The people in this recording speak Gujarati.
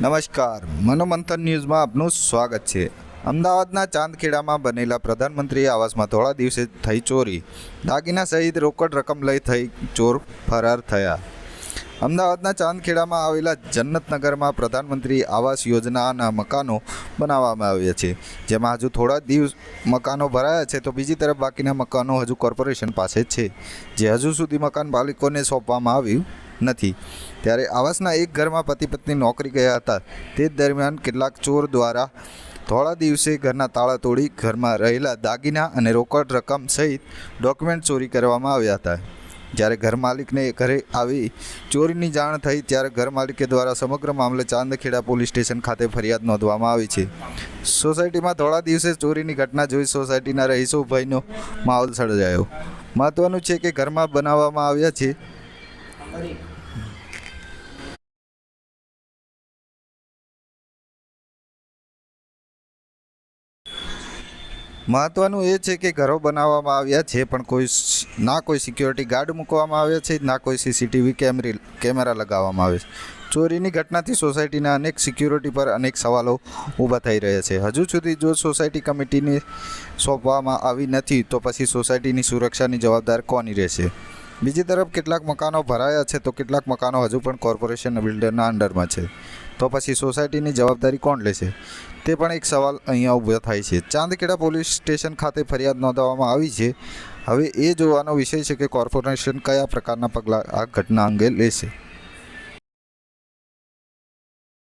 નમસ્કાર. મનોમંથન ન્યૂઝમાં આપનું સ્વાગત છે. અમદાવાદના ચાંદખેડામાં બનેલા પ્રધાનમંત્રી આવાસમાં થોડા દિવસે થઈ ચોરી. દાગીના સહિત રોકડ રકમ લઈ થઈ ચોર ફરાર થયા. અમદાવાદના ચાંદખેડામાં આવેલા જન્નતનગરમાં પ્રધાનમંત્રી આવાસ યોજનાના મકાનો બનાવવામાં આવ્યા છે. જેમાં હજુ થોડા દિવસ મકાનો ભરાયા છે તો બીજી તરફ બાકીના મકાનો હજુ કોર્પોરેશન પાસે છે. જે હજુ સુધી મકાન માલિકોને સોંપવામાં આવ્યું નથી. ત્યારે આવાસના એક ઘરમાં પતિ પત્ની નોકરી ગયા હતા. તે દરમિયાન કેટલાક ચોર દ્વારા થોડા દિવસે ઘરના તાળા તોડી ઘરમાં રહેલા દાગીના અને રોકડ રકમ સહિત ડોક્યુમેન્ટ ચોરી કરવામાં આવ્યા હતા. જ્યારે ઘર માલિકને ઘરે આવી ચોરીની જાણ થઈ, ત્યારે ઘર માલિકે દ્વારા સમગ્ર મામલે ચાંદખેડા પોલીસ સ્ટેશન ખાતે ફરિયાદ નોંધવામાં આવી છે. સોસાયટીમાં થોડા દિવસે ચોરીની ઘટના જોઈ સોસાયટીના રહીશો ભયનો માહોલ સર્જાયો. મહત્વનું છે કે ઘરમાં બનાવવામાં આવ્યા છે મહત્વનું એ છે કે ઘરો બનાવવામાં આવ્યા છે, પણ કોઈ ના કોઈ સિક્યોરિટી ગાર્ડ મૂકવામાં આવ્યા છે, ના કોઈ સીસીટીવી કેમેરી, કેમેરા લગાવવામાં આવે છે. ચોરીની ઘટનાથી સોસાયટીના અનેક સિક્યોરિટી પર અનેક સવાલો ઊભા થઈ રહ્યા છે. હજુ સુધી જો સોસાયટી કમિટીને સોંપવામાં આવી નથી, તો પછી સોસાયટીની સુરક્ષાની જવાબદાર કોની રહેશે? બીજી તરફ કેટલાક મકાનો ભરાયા છે તો કેટલાક મકાનો હજુ પણ કોર્પોરેશન બિલ્ડરના અંડરમાં છે. તો પછી સોસાયટીની જવાબદારી કોણ લેશે? તે પણ એક સવાલ અહીંયા ઊભો થાય છે. ચાંદખેડા પોલીસ સ્ટેશન ખાતે ફરિયાદ નોંધાવવામાં આવી છે. હવે એ જોવાનો વિષય છે કે કોર્પોરેશન કયા પ્રકારના પગલાં આ ઘટના અંગે લેશે.